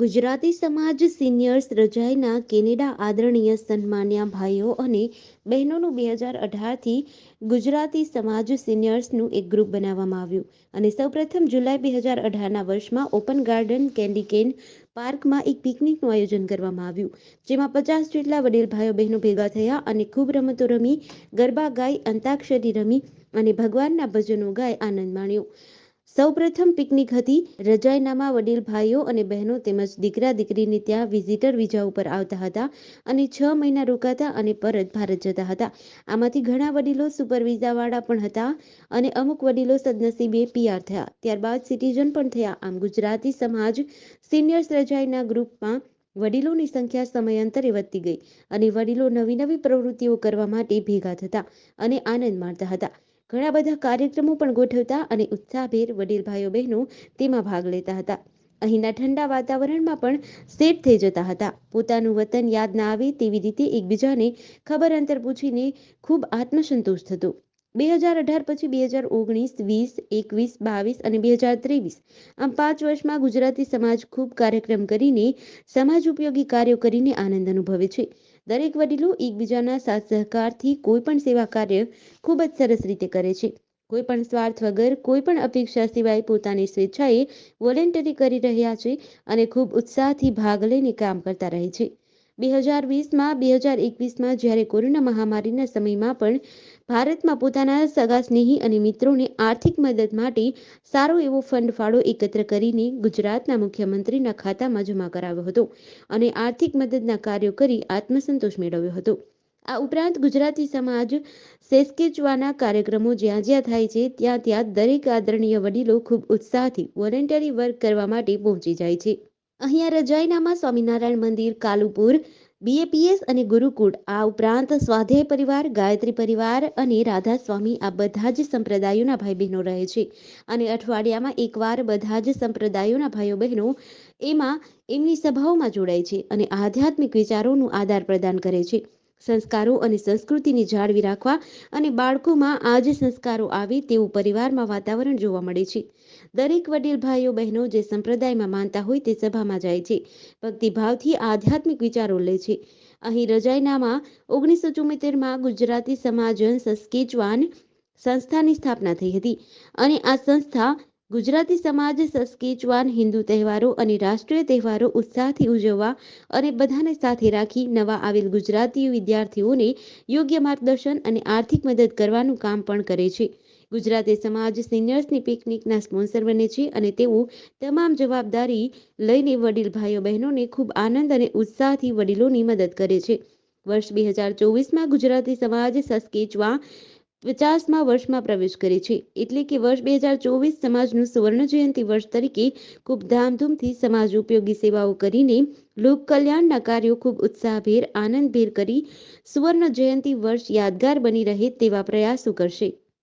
ગુજરાતી સમાજ seniors રજાઈના Canada આદરણીય સન્માન્યા ભાઈઓ અને બહેનોનું બે હજાર અઢારથી ગુજરાતી સમાજ સિનિયર્સનું એક ગ્રુપ બનાવવામાં આવ્યું અને સૌપ્રથમ જુલાઈ બે હજાર અઢારના વર્ષમાં ઓપન ગાર્ડન કેન્ડી કેન પાર્કમાં એક પિકનિકનું આયોજન કરવામાં આવ્યું, જેમાં પચાસ જેટલા વડીલ ભાઈઓ બહેનો ભેગા થયા અને ખૂબ રમતો રમી, ગરબા ગાઈ, અંતાક્ષરી રમી અને ભગવાનના ભજનો ગાઈ આનંદ માણ્યો. સૌપ્રથમ પિકનિક હતી. રજાઈનામાં વડીલ, ભાઈઓ અને બહેનો તેમજ દીકરા, દીકરીને ત્યાં વિઝિટર વિઝા ઉપર આવતા હતા અને છ મહિના રોકાતા અને પરત ભારત જતા હતા. આમાંથી ઘણા વડીલો સુપર વિઝાવાળા પણ હતા અને અમુક વડીલો સદનસીબે પીઆર થયા. ત્યારબાદ સિટીઝન પણ થયા. આમ ગુજરાતી સમાજ સિનિયર્સ રજાઈના ગ્રુપમાં વડીલોની સંખ્યા સમયાંતરે વધતી ગઈ અને વડીલો નવી નવી પ્રવૃત્તિઓ કરવા માટે ભેગા થતા અને આનંદ માણતા હતા. ઘણા બધા કાર્યક્રમો પણ ગોઠવતા અને ઉત્સાહભેર વડીલ ભાઈઓ બહેનો તેમાં ભાગ લેતા હતા. અહીંના ઠંડા વાતાવરણમાં પણ સેટ થઈ જતા હતા. પોતાનું વતન યાદ ના આવે તેવી રીતે એકબીજાને ખબર અંતર પૂછીને ખૂબ આત્મસંતોષ થતો. બે હજાર અઢાર પછી બે હજાર ઓગણીસ, વીસ, એકવીસ, બાવીસ અને બે હજાર ત્રેવીસ આમ પાંચ વર્ષમાં ગુજરાતી સમાજ ખૂબ કાર્યક્રમ કરીને સમાજ ઉપયોગી કાર્યો કરીને આનંદ અનુભવે છે. દરેક વડીલો એકબીજાના સાથ સહકારથી કોઈ પણ સેવા કાર્ય ખૂબ જ સરસ રીતે કરે છે. કોઈ પણ સ્વાર્થ વગર કોઈ પણ અપેક્ષા સિવાય પોતાની સ્વેચ્છાએ વોલેન્ટરી કરી રહ્યા છે અને ખૂબ ઉત્સાહથી ભાગ લઈને કામ કરતા રહે છે. બે હજાર વીસમાં, બે હજાર એકવીસમાં જ્યારે કોરોના મહામારીના સમયમાં પણ ભારતમાં પોતાના સગા સ્નેહી અને મિત્રોને આર્થિક મદદ માટે સારો એવો ફંડ ફાળો એકત્ર કરીને ગુજરાતના મુખ્યમંત્રીના ખાતામાં જમા કરાવ્યો હતો અને આર્થિક મદદના કાર્યો કરી આત્મસંતોષ મેળવ્યો હતો. આ ઉપરાંત ગુજરાતી સમાજ સેસ્કેચવાના કાર્યક્રમો જ્યાં જ્યાં થાય છે, ત્યાં ત્યાં દરેક આદરણીય વડીલો ખૂબ ઉત્સાહથી વોલેન્ટરી વર્ક કરવા માટે પહોંચી જાય છે. અહીંયા રજાઈનામાં સ્વામિનારાયણ મંદિર, કાલુપુર બીએપીએસ અને ગુરુકુળ. આ ઉપરાંત સ્વાધ્યાય પરિવાર, ગાયત્રી પરિવાર અને રાધા સ્વામી આ બધા જ સંપ્રદાયોના ભાઈ બહેનો રહે છે. અને અઠવાડિયામાં એકવાર બધા જ સંપ્રદાયોના ભાઈઓ બહેનો એમાં એમની સભાઓમાં જોડાય છે અને આધ્યાત્મિક વિચારોનું આદાન પ્રદાન કરે છે. સંસ્કારો અને સંસ્કૃતિને જાળવી રાખવા અને બાળકોમાં આ જ સંસ્કારો આવે તેવું પરિવારમાં વાતાવરણ જોવા મળે છે. દરેક વડીલ, ભાઈઓ, બહેનો જે સંપ્રદાયમાં માનતા હોય તે સભામાં જાય છે. ભક્તિભાવથી આધ્યાત્મિક વિચારો લે છે. અહીં રજાઈનામાં ઓગણીસો ચુમ્મોતેરમાં ગુજરાતી સમાજન સસ્કેચવાન સંસ્થાની સ્થાપના થઈ હતી અને આ સંસ્થા ગુજરાતી સમાજ સસ્કેચવાન હિન્દુ તહેવારો અને રાષ્ટ્રીય તહેવારો ઉત્સાહથી ઉજવવા અને બધાને સાથે રાખી નવા આવેલ ગુજરાતી વિદ્યાર્થીઓને યોગ્ય માર્ગદર્શન અને આર્થિક મદદ કરવાનું કામ પણ કરે છે. ગુજરાતી સમાજ સિનિયર્સની પિકનિકના સ્પોન્સર બને છે અને તેઓ તમામ જવાબદારી લઈને વડીલ ભાઈઓ બહેનોને ખૂબ આનંદ અને ઉત્સાહથી વડીલોની મદદ કરે છે. વર્ષ બે હજાર ચોવીસમાં ગુજરાતી સમાજ સસ્કેચવા પચાસમાં વર્ષમાં પ્રવેશ કરે છે. એટલે કે વર્ષ બે હજાર ચોવીસ સમાજનું સુવર્ણ જયંતિ વર્ષ તરીકે ખૂબ ધામધૂમથી સમાજ ઉપયોગી સેવાઓ કરીને લોક કલ્યાણના કાર્યો ખૂબ ઉત્સાહભેર, આનંદભેર કરી સુવર્ણ જયંતિ વર્ષ યાદગાર બની રહે તેવા પ્રયાસો કરશે.